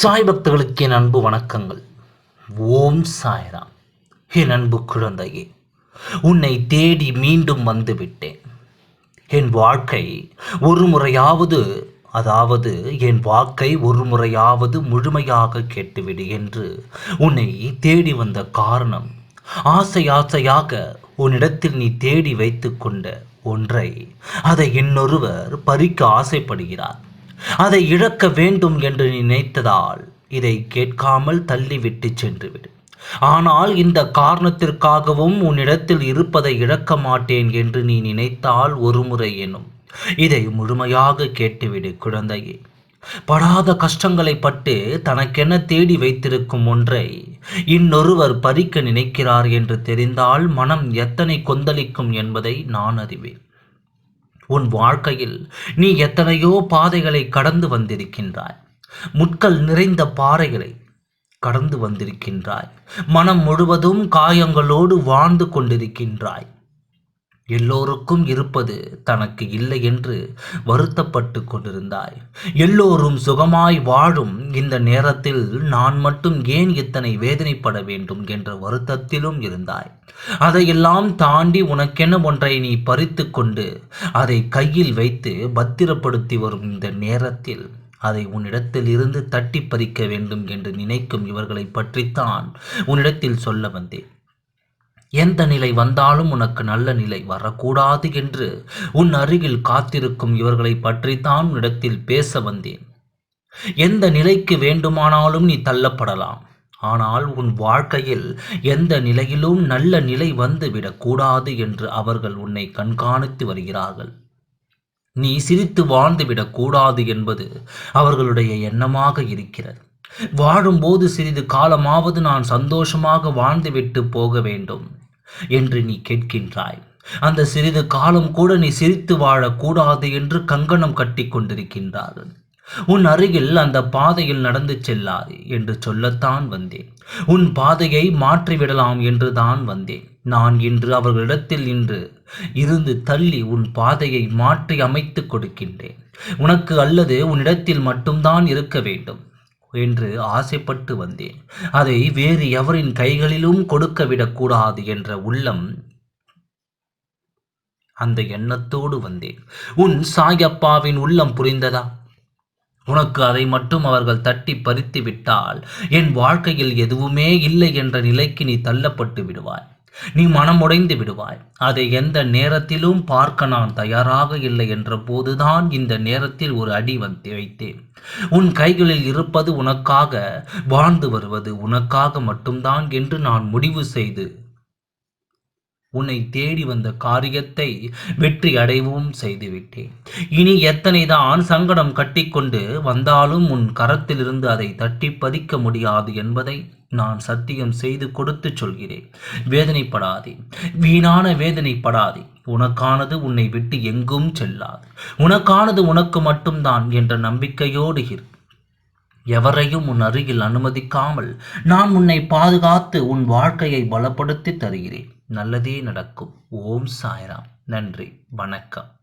சாய் பக்தர்களுக்கு என் அன்பு வணக்கங்கள். ஓம் சாய்ராம். என் அன்பு குழந்தையே உன்னை தேடி மீண்டும் வந்துவிட்டேன். என் வாழ்க்கை ஒரு முறையாவது அதாவது என் வாக்கை ஒரு முறையாவது முழுமையாக கேட்டுவிடு என்று உன்னை தேடி வந்த காரணம். ஆசை ஆசையாக உன்னிடத்தில் நீ தேடி வைத்து கொண்ட ஒன்றை அதை இன்னொருவர் பறிக்க ஆசைப்படுகிறார். அதை இழக்க வேண்டும் என்று நினைத்ததால் இதை கேட்காமல் தள்ளிவிட்டு சென்றுவிடு. ஆனால் இந்த காரணத்திற்காகவும் உன்னிடத்தில் இருப்பதை இழக்க மாட்டேன் என்று நீ நினைத்தால் ஒருமுறை எனும். இதை முழுமையாக கேட்டுவிடு குழந்தையே. படாத கஷ்டங்களை பட்டு தனக்கென தேடி வைத்திருக்கும் ஒன்றை இன்னொருவர் பறிக்க நினைக்கிறார் என்று தெரிந்தால் மனம் எத்தனை கொந்தளிக்கும் என்பதை நான் அறிவேன். உன் வாழ்க்கையில் நீ எத்தனையோ பாதைகளை கடந்து வந்திருக்கின்றாய். முட்கள் நிறைந்த பாறைகளை கடந்து வந்திருக்கின்றாய். மனம் முழுவதும் காயங்களோடு வாழ்ந்து கொண்டிருக்கின்றாய். எல்லோருக்கும் இருப்பது தனக்கு இல்லை என்று வருத்தப்பட்டு கொண்டிருந்தாய். எல்லோரும் சுகமாய் வாழும் இந்த நேரத்தில் நான் மட்டும் ஏன் இத்தனை வேதனைப்பட வேண்டும் என்ற வருத்தத்திலும் இருந்தாய். அதையெல்லாம் தாண்டி உனக்கென ஒன்றை நீ பறித்து கொண்டு அதை கையில் வைத்து பத்திரப்படுத்தி வரும் இந்த நேரத்தில் அதை உன்னிடத்தில் இருந்து தட்டி பறிக்க வேண்டும் என்று நினைக்கும் இவர்களை பற்றித்தான் உன்னிடத்தில் சொல்ல வந்தேன். எந்த நிலை வந்தாலும் உனக்கு நல்ல நிலை வரக்கூடாது என்று உன் அருகில் காத்திருக்கும் இவர்களை பற்றித்தான் இடத்தில் பேச வந்தேன். எந்த நிலைக்கு வேண்டுமானாலும் நீ தள்ளப்படலாம். ஆனால் உன் வாழ்க்கையில் எந்த நிலையிலும் நல்ல நிலை வந்து விடக்கூடாது என்று அவர்கள் உன்னை கண்காணித்து வருகிறார்கள். நீ சிரித்து வாழ்ந்துவிடக்கூடாது என்பது அவர்களுடைய எண்ணமாக இருக்கிறது. வாழும்போது சிறிது காலமாவது நான் சந்தோஷமாக வாழ்ந்துவிட்டு போக வேண்டும். என்று நீ கேட்கின்றாய். அந்த சிறிது காலம் கூட நீ சிரித்து வாழக்கூடாது என்று கங்கணம் கட்டி கொண்டிருக்கின்றார்கள் உன் அருகில் அந்த பாதையில் நடந்து செல்லாது என்று சொல்லத்தான் வந்தேன். உன் பாதையை மாற்றிவிடலாம் என்று தான் வந்தேன். நான் இன்று அவர்களிடத்தில் இன்று இருந்து தள்ளி உன் பாதையை மாற்றி அமைத்து கொடுக்கின்றேன். உனக்கு அல்லது உன்னிடத்தில் மட்டும்தான் இருக்க வேண்டும். என்று ஆசைப்பட்டு வந்தேன். அதை வேறு எவரின் கைகளிலும் கொடுக்க விடக்கூடாது என்ற உள்ளம் அந்த எண்ணத்தோடு வந்தேன். உன் சாயப்பாவின் உள்ளம் புரிந்ததா? உனக்கு அதை மட்டும் அவர்கள் தட்டி பறித்து விட்டால் என் வாழ்க்கையில் எதுவுமே இல்லை என்ற நிலைக்கு நீ தள்ளப்பட்டு விடுவாய். நீ மனமுடைந்து விடுவாய். அதை எந்த நேரத்திலும் பார்க்க நான் தயாராக இல்லை என்ற போதுதான் இந்த நேரத்தில் ஒரு அடி வந்து வைத்தேன் உன் கைகளில் இருப்பது உனக்காக வாழ்ந்து வருவது உனக்காக மட்டும்தான் என்று நான் முடிவு செய்து உன்னை தேடி வந்த காரியத்தை வெற்றி அடைவும் செய்துவிட்டேன். இனி எத்தனை தான் சங்கடம் கட்டிக்கொண்டு வந்தாலும் உன் கரத்திலிருந்து அதை தட்டி பதிக்க முடியாது என்பதை நான் சத்தியம் செய்து கொடுத்து சொல்கிறேன். வேதனைப்படாதே. வீணான வேதனைப்படாதே. உனக்கானது உன்னை விட்டு எங்கும் செல்லாது. உனக்கானது உனக்கு மட்டும்தான் என்ற நம்பிக்கையோடு இரு. எவரையும் உன் அருகில் அனுமதிக்காமல் நான் உன்னை பாதுகாத்து உன் வாழ்க்கையை பலப்படுத்தி தருகிறேன். நல்லதே நடக்கும். ஓம் சாய்ராம். நன்றி. வணக்கம்.